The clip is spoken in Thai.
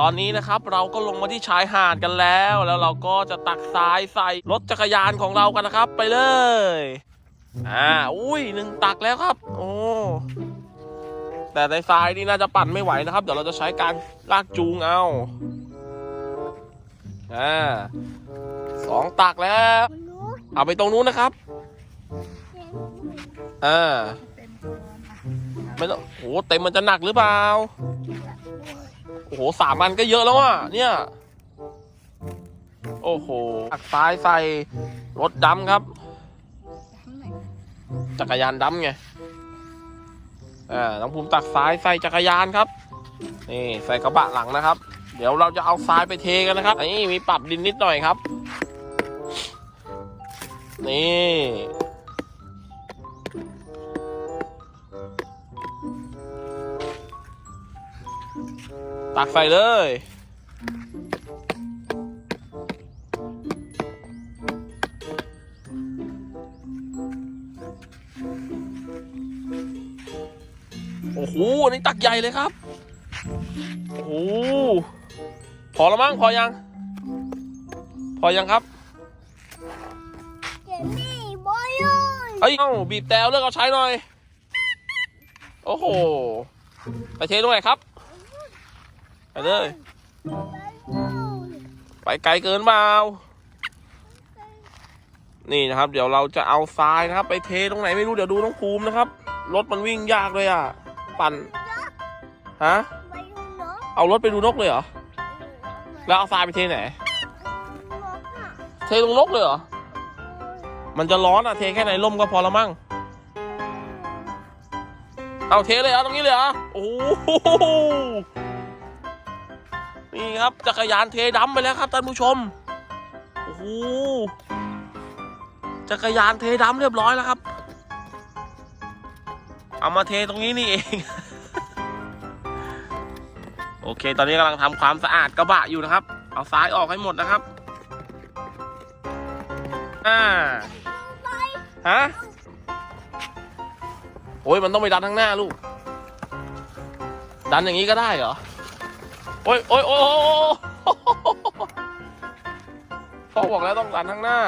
ตอนนี้นะครับเราก็ลงมาที่ชายหาดกันแล้ว แล้วเราก็จะตักทรายใส่รถจักรยานของเรากันนะครับ ไปเลยอ่าอุ้ยหนึ่งตักแล้วครับ โอ้แต่ในทรายนี่น่าจะปั่นไม่ไหวนะครับ เดี๋ยวเราจะใช้การลากจูงเอาอ่าสองตักแล้ว เอาไปตรงนู้นนะครับอ่าไม่ต้องโหเต็มมันจะหนักหรือเปล่า โอ้โหสามอันก็เยอะแล้วอะเนี่ย โอ้โหตักซ้ายใส่รถดำครับ จักรยานดำไงอ่าน้องภูมิตักซ้ายใส่จักรยานครับ นี่ใส่กระบะหลังนะครับ เดี๋ยวเราจะเอาทรายไปเทกันนะครับนี่มีปรับดินนิดหน่อยครับ นี่ ตักใส่เลย โอ้โหอันนี้ตักใหญ่เลยครับ โอ้โหพอแล้วมั้งพอยัง พอยังครับเจนี่บอยเลยเอ้ยเอ้าบีบแต่เลิกเอาใช้หน่อย โอ้โห ไปเทตรงไหนครับ ไปเลย ไปไกลเกินเปล่านี่นะครับ เดี๋ยวเราจะเอาทรายนะครับ ไปเทตรงไหนไม่รู้เดี๋ยวดูน้องภูมินะครับ รถมันวิ่งยากเลยอะ ปั่นฮะเอารถไปดูนกเลยเหรอแล้วเอาทรายไปเทไหน เทตรงนกเลยเหรอมันจะร้อนอะเทแค่ไหนร่มก็พอละมั้งเอาเทเลยเหรอตรงนี้เลยเหรอโอ้โห นี่ครับจักรยานเทดำไปแล้วครับท่านผู้ชมโอ้โหจักรยานเทดำเรียบร้อยแล้วครับ เอามาเทตรงนี้นี่เอง โอเค ตอนนี้กำลังทำความสะอาดกระบะอยู่นะครับ เอาซ้ายออกให้หมดนะครับอ่าฮะโอ้ยมันต้องไปดันข้างหน้าลูก ดันอย่างนี้ก็ได้เหรอ โอ้ยโอ้ยโอ้ยโอ้ยโอ้ยพ่อบอกแล้วต้องสันข้างหน้า